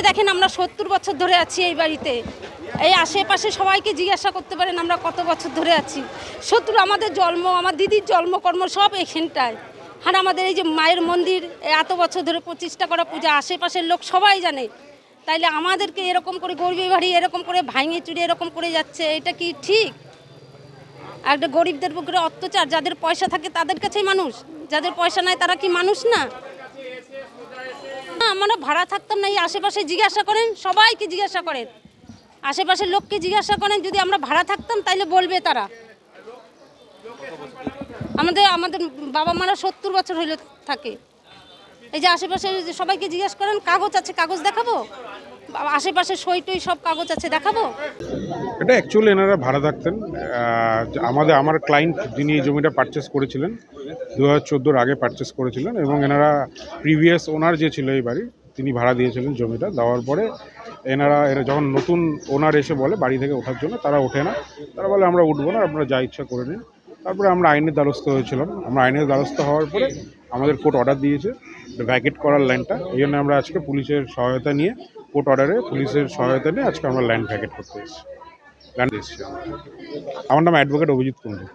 যে দেখেন আমরা সত্তর বছর ধরে আছি এই বাড়িতে। এই আশেপাশে সবাইকে জিজ্ঞাসা করতে পারেন আমরা কত বছর ধরে আছি। সত্তর আমাদের জন্ম, আমার দিদির জন্মকর্ম সব এখানটায়। আর আমাদের এই যে মায়ের মন্দির এত বছর ধরে প্রতিষ্ঠা করা পূজা, আশেপাশের লোক সবাই জানে। তাইলে আমাদেরকে এরকম করে গরিবী বাড়ি এরকম করে ভাঙে চুরি এরকম করে যাচ্ছে, এটা কি ঠিক? একটা গরিবদের উপরে অত্যাচার, যাদের পয়সা থাকে তাদের কাছেই মানুষ, যাদের পয়সা নাই তারা কি মানুষ না? না, আমরা ভাড়া থাকতাম না এই আশেপাশে জিজ্ঞাসা করেন সবাইকে জিজ্ঞাসা করেন। আশেপাশের লোককে জিজ্ঞাসা করেন যদি আমরা ভাড়া থাকতাম তাইলে বলবে তারা। আমাদের আমাদের বাবা মারা সত্তর বছর হইলে থাকে। এই যে আশেপাশে সবাইকে জিজ্ঞাসা করেন কাগজ আছে কাগজ দেখাবো? আশেপাশে সই টই সব কাগজ আছে, দেখাবো? এটা অ্যাকচুয়ালি এনারা ভাড়া থাকতেন আমাদের, আমার ক্লায়েন্ট যিনি এই জমিটা পারচেস করেছিলেন দু হাজার চোদ্দোর আগে পারচেস করেছিলেন এবং এনারা প্রিভিয়াস ওনার যে ছিল এই বাড়ি তিনি ভাড়া দিয়েছিলেন জমিটা। দেওয়ার পরে এনারা, এরা যখন নতুন ওনার এসে বলে বাড়ি থেকে ওঠার জন্য, তারা ওঠে না। তারা বলে, আমরা উঠবো না আপনারা যা ইচ্ছা করে নিন। তারপরে আমরা আইনের দ্বারস্থ হয়েছিলাম। আমরা আইনের দ্বারস্থ হওয়ার পরে আমাদের কোর্ট অর্ডার দিয়েছে ভ্যাকেট করার ল্যান্ডটা এই জন্য আমরা আজকে পুলিশের সহায়তা নিয়ে কোর্ট অর্ডারে পুলিশের সহায়তা নিয়ে আজকে আমরা ল্যান্ড ভ্যাকেট করতে এসেছি। ল্যান্ড এসেছি আমার। নাম অ্যাডভোকেট অভিজিৎ কুণ্ডু